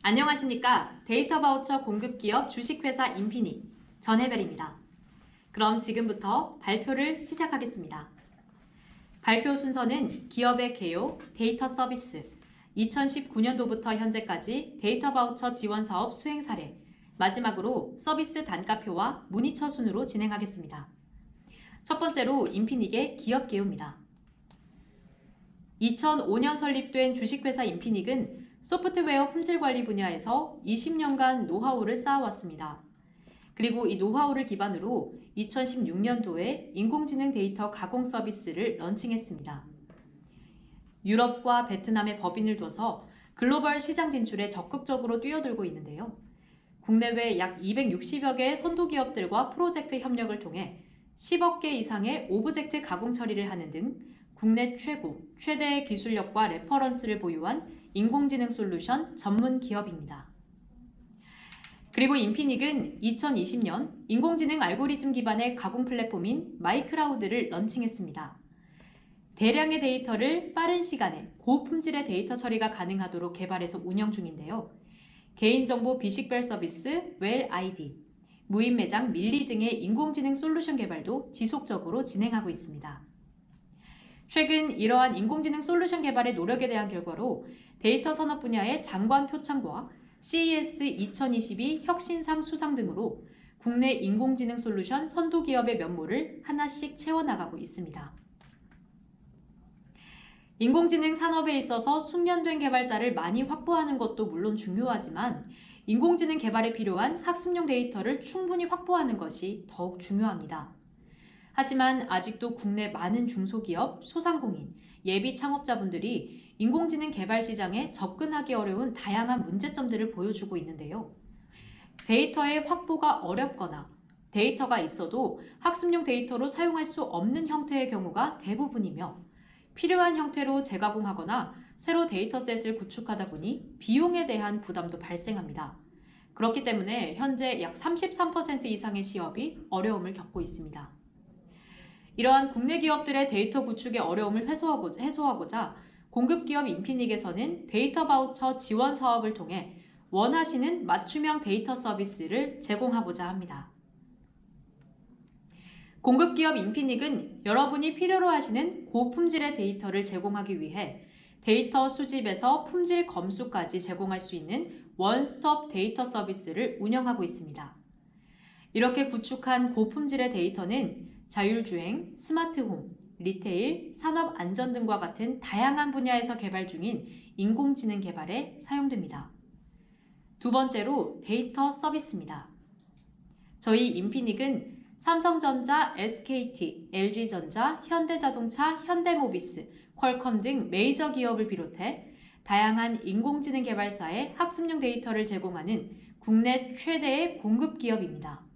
안녕하십니까. 데이터 바우처 공급기업 주식회사 인피니 전혜별입니다. 그럼 지금부터 발표를 시작하겠습니다. 발표 순서는 기업의 개요, 데이터 서비스, 2019년도부터 현재까지 데이터 바우처 지원 사업 수행 사례, 마지막으로 서비스 단가표와 문의처 순으로 진행하겠습니다. 첫 번째로 인피닉의 기업 개요입니다. 2005년 설립된 주식회사 인피닉은 소프트웨어 품질 관리 분야에서 20년간 노하우를 쌓아왔습니다. 그리고 이 노하우를 기반으로 2016년도에 인공지능 데이터 가공 서비스를 런칭했습니다. 유럽과 베트남의 법인을 둬서 글로벌 시장 진출에 적극적으로 뛰어들고 있는데요. 국내외 약 260여 개의 선도 기업들과 프로젝트 협력을 통해 10억 개 이상의 오브젝트 가공 처리를 하는 등 국내 최고, 최대의 기술력과 레퍼런스를 보유한 인공지능 솔루션 전문 기업입니다. 그리고 인피닉은 2020년 인공지능 알고리즘 기반의 가공 플랫폼인 마이크라우드를 런칭했습니다. 대량의 데이터를 빠른 시간에 고품질의 데이터 처리가 가능하도록 개발해서 운영 중인데요. 개인정보 비식별 서비스 웰 아이디, 무인 매장 밀리 등의 인공지능 솔루션 개발도 지속적으로 진행하고 있습니다. 최근 이러한 인공지능 솔루션 개발의 노력에 대한 결과로 데이터 산업 분야의 장관 표창과 CES 2022 혁신상 수상 등으로 국내 인공지능 솔루션 선도 기업의 면모를 하나씩 채워나가고 있습니다. 인공지능 산업에 있어서 숙련된 개발자를 많이 확보하는 것도 물론 중요하지만 인공지능 개발에 필요한 학습용 데이터를 충분히 확보하는 것이 더욱 중요합니다. 하지만 아직도 국내 많은 중소기업, 소상공인, 예비 창업자분들이 인공지능 개발 시장에 접근하기 어려운 다양한 문제점들을 보여주고 있는데요. 데이터의 확보가 어렵거나 데이터가 있어도 학습용 데이터로 사용할 수 없는 형태의 경우가 대부분이며 필요한 형태로 재가공하거나 새로 데이터셋을 구축하다 보니 비용에 대한 부담도 발생합니다. 그렇기 때문에 현재 약 33% 이상의 시업이 어려움을 겪고 있습니다. 이러한 국내 기업들의 데이터 구축의 어려움을 해소하고자, 공급기업 인피닉에서는 데이터 바우처 지원 사업을 통해 원하시는 맞춤형 데이터 서비스를 제공하고자 합니다. 공급기업 인피닉은 여러분이 필요로 하시는 고품질의 데이터를 제공하기 위해 데이터 수집에서 품질 검수까지 제공할 수 있는 원스톱 데이터 서비스를 운영하고 있습니다. 이렇게 구축한 고품질의 데이터는 자율주행, 스마트홈, 리테일, 산업 안전 등과 같은 다양한 분야에서 개발 중인 인공지능 개발에 사용됩니다. 두 번째로 데이터 서비스입니다. 저희 인피닉은 삼성전자, SKT, LG전자, 현대자동차, 현대모비스, 퀄컴 등 메이저 기업을 비롯해 다양한 인공지능 개발사에 학습용 데이터를 제공하는 국내 최대의 공급 기업입니다.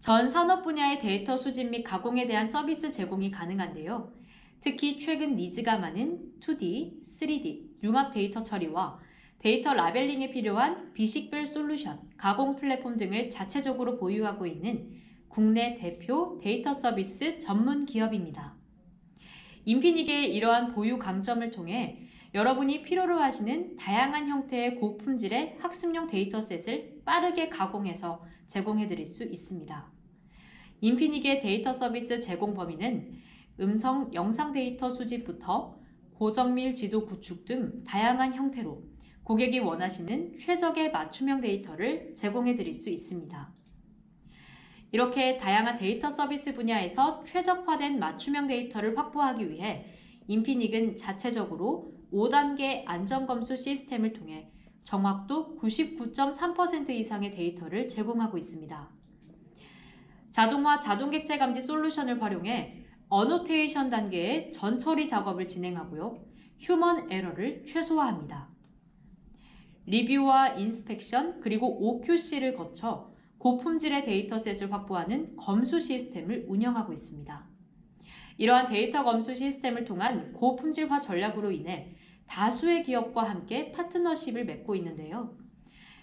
전 산업 분야의 데이터 수집 및 가공에 대한 서비스 제공이 가능한데요. 특히 최근 니즈가 많은 2D, 3D, 융합 데이터 처리와 데이터 라벨링에 필요한 비식별 솔루션, 가공 플랫폼 등을 자체적으로 보유하고 있는 국내 대표 데이터 서비스 전문 기업입니다. 인피닉의 이러한 보유 강점을 통해 여러분이 필요로 하시는 다양한 형태의 고품질의 학습용 데이터셋을 빠르게 가공해서 제공해 드릴 수 있습니다. 인피닉의 데이터 서비스 제공 범위는 음성, 영상 데이터 수집부터 고정밀 지도 구축 등 다양한 형태로 고객이 원하시는 최적의 맞춤형 데이터를 제공해 드릴 수 있습니다. 이렇게 다양한 데이터 서비스 분야에서 최적화된 맞춤형 데이터를 확보하기 위해 인피닉은 자체적으로 5단계 안전검수 시스템을 통해 정확도 99.3% 이상의 데이터를 제공하고 있습니다. 자동화 자동객체 감지 솔루션을 활용해 어노테이션 단계의 전처리 작업을 진행하고요. 휴먼 에러를 최소화합니다. 리뷰와 인스펙션 그리고 OQC를 거쳐 고품질의 데이터셋을 확보하는 검수 시스템을 운영하고 있습니다. 이러한 데이터 검수 시스템을 통한 고품질화 전략으로 인해 다수의 기업과 함께 파트너십을 맺고 있는데요.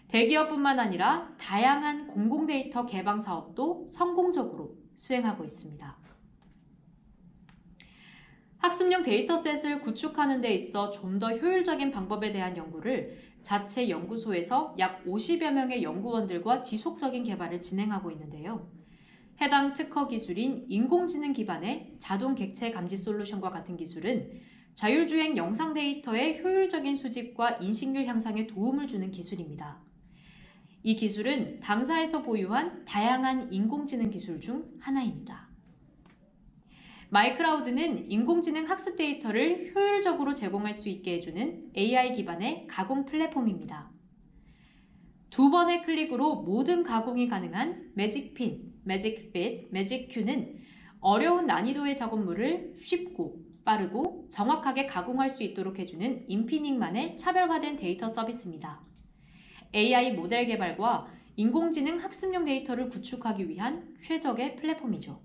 대기업뿐만 아니라 다양한 공공 데이터 개방 사업도 성공적으로 수행하고 있습니다. 학습용 데이터셋을 구축하는 데 있어 좀 더 효율적인 방법에 대한 연구를 자체 연구소에서 약 50여 명의 연구원들과 지속적인 개발을 진행하고 있는데요. 해당 특허 기술인 인공지능 기반의 자동 객체 감지 솔루션과 같은 기술은 자율주행 영상 데이터의 효율적인 수집과 인식률 향상에 도움을 주는 기술입니다. 이 기술은 당사에서 보유한 다양한 인공지능 기술 중 하나입니다. 마이크라우드는 인공지능 학습 데이터를 효율적으로 제공할 수 있게 해주는 AI 기반의 가공 플랫폼입니다. 두 번의 클릭으로 모든 가공이 가능한 매직핀, 매직핏, 매직큐는 어려운 난이도의 작업물을 쉽고 빠르고 정확하게 가공할 수 있도록 해주는 인피닉만의 차별화된 데이터 서비스입니다. AI 모델 개발과 인공지능 학습용 데이터를 구축하기 위한 최적의 플랫폼이죠.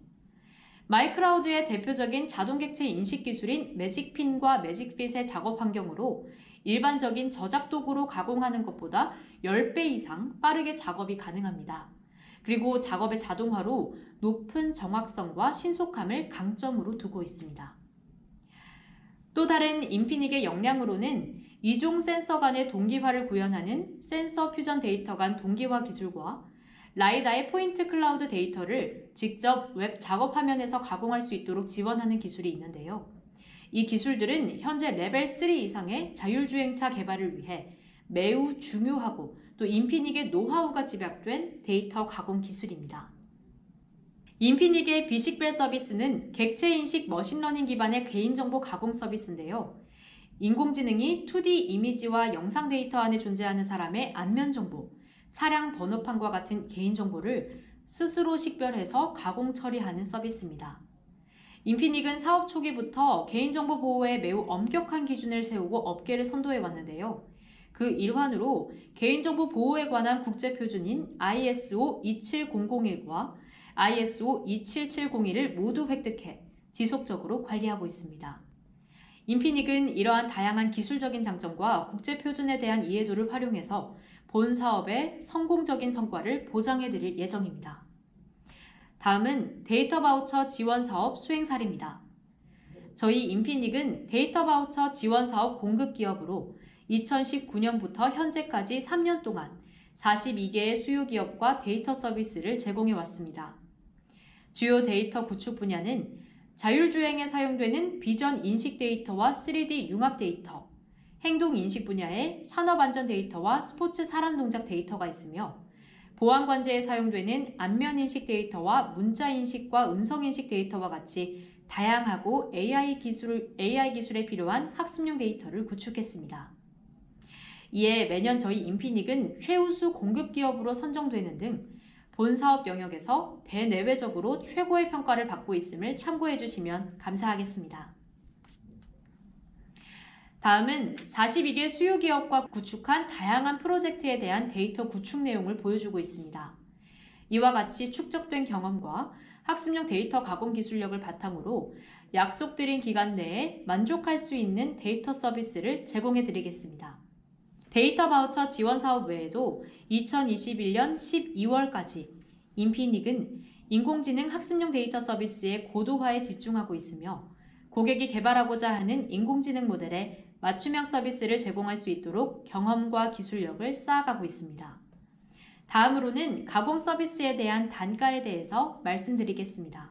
마이크라우드의 대표적인 자동객체 인식 기술인 매직핀과 매직핏의 작업 환경으로 일반적인 저작 도구로 가공하는 것보다 10배 이상 빠르게 작업이 가능합니다. 그리고 작업의 자동화로 높은 정확성과 신속함을 강점으로 두고 있습니다. 또 다른 인피닉의 역량으로는 이종 센서 간의 동기화를 구현하는 센서 퓨전 데이터 간 동기화 기술과 라이다의 포인트 클라우드 데이터를 직접 웹 작업 화면에서 가공할 수 있도록 지원하는 기술이 있는데요. 이 기술들은 현재 레벨 3 이상의 자율주행차 개발을 위해 매우 중요하고 또 인피닉의 노하우가 집약된 데이터 가공 기술입니다. 인피닉의 비식별 서비스는 객체 인식 머신러닝 기반의 개인정보 가공 서비스인데요. 인공지능이 2D 이미지와 영상 데이터 안에 존재하는 사람의 안면 정보, 차량 번호판과 같은 개인정보를 스스로 식별해서 가공 처리하는 서비스입니다. 인피닉은 사업 초기부터 개인정보 보호에 매우 엄격한 기준을 세우고 업계를 선도해 왔는데요. 그 일환으로 개인정보 보호에 관한 국제표준인 ISO 27001과 ISO 27701을 모두 획득해 지속적으로 관리하고 있습니다. 인피닉은 이러한 다양한 기술적인 장점과 국제표준에 대한 이해도를 활용해서 본 사업의 성공적인 성과를 보장해 드릴 예정입니다. 다음은 데이터 바우처 지원 사업 수행 사례입니다. 저희 인피닉은 데이터 바우처 지원 사업 공급 기업으로 2019년부터 현재까지 3년 동안 42개의 수요 기업과 데이터 서비스를 제공해 왔습니다. 주요 데이터 구축 분야는 자율주행에 사용되는 비전 인식 데이터와 3D 융합 데이터, 행동 인식 분야의 산업 안전 데이터와 스포츠 사람 동작 데이터가 있으며 보안 관제에 사용되는 안면 인식 데이터와 문자 인식과 음성 인식 데이터와 같이 다양하고 AI 기술, AI 기술에 필요한 학습용 데이터를 구축했습니다. 이에 매년 저희 인피닉은 최우수 공급 기업으로 선정되는 등 본 사업 영역에서 대내외적으로 최고의 평가를 받고 있음을 참고해 주시면 감사하겠습니다. 다음은 42개 수요 기업과 구축한 다양한 프로젝트에 대한 데이터 구축 내용을 보여주고 있습니다. 이와 같이 축적된 경험과 학습용 데이터 가공 기술력을 바탕으로 약속드린 기간 내에 만족할 수 있는 데이터 서비스를 제공해 드리겠습니다. 데이터 바우처 지원 사업 외에도 2021년 12월까지 인피닉은 인공지능 학습용 데이터 서비스의 고도화에 집중하고 있으며 고객이 개발하고자 하는 인공지능 모델에 맞춤형 서비스를 제공할 수 있도록 경험과 기술력을 쌓아가고 있습니다. 다음으로는 가공 서비스에 대한 단가에 대해서 말씀드리겠습니다.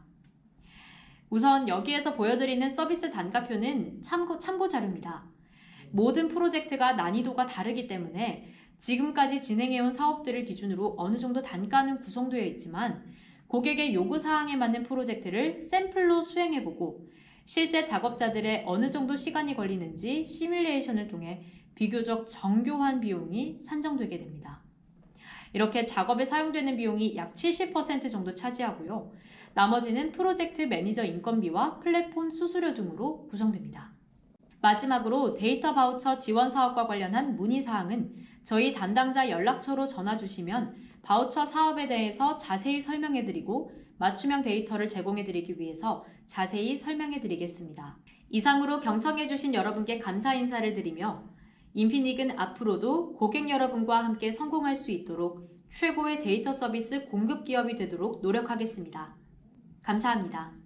우선 여기에서 보여드리는 서비스 단가표는 참고, 참고 자료입니다. 모든 프로젝트가 난이도가 다르기 때문에 지금까지 진행해온 사업들을 기준으로 어느 정도 단가는 구성되어 있지만 고객의 요구사항에 맞는 프로젝트를 샘플로 수행해보고 실제 작업자들의 어느 정도 시간이 걸리는지 시뮬레이션을 통해 비교적 정교한 비용이 산정되게 됩니다. 이렇게 작업에 사용되는 비용이 약 70% 정도 차지하고요. 나머지는 프로젝트 매니저 인건비와 플랫폼 수수료 등으로 구성됩니다. 마지막으로 데이터 바우처 지원 사업과 관련한 문의 사항은 저희 담당자 연락처로 전화 주시면 바우처 사업에 대해서 자세히 설명해 드리고 맞춤형 데이터를 제공해 드리기 위해서 자세히 설명해 드리겠습니다. 이상으로 경청해 주신 여러분께 감사 인사를 드리며 인피닉은 앞으로도 고객 여러분과 함께 성공할 수 있도록 최고의 데이터 서비스 공급 기업이 되도록 노력하겠습니다. 감사합니다.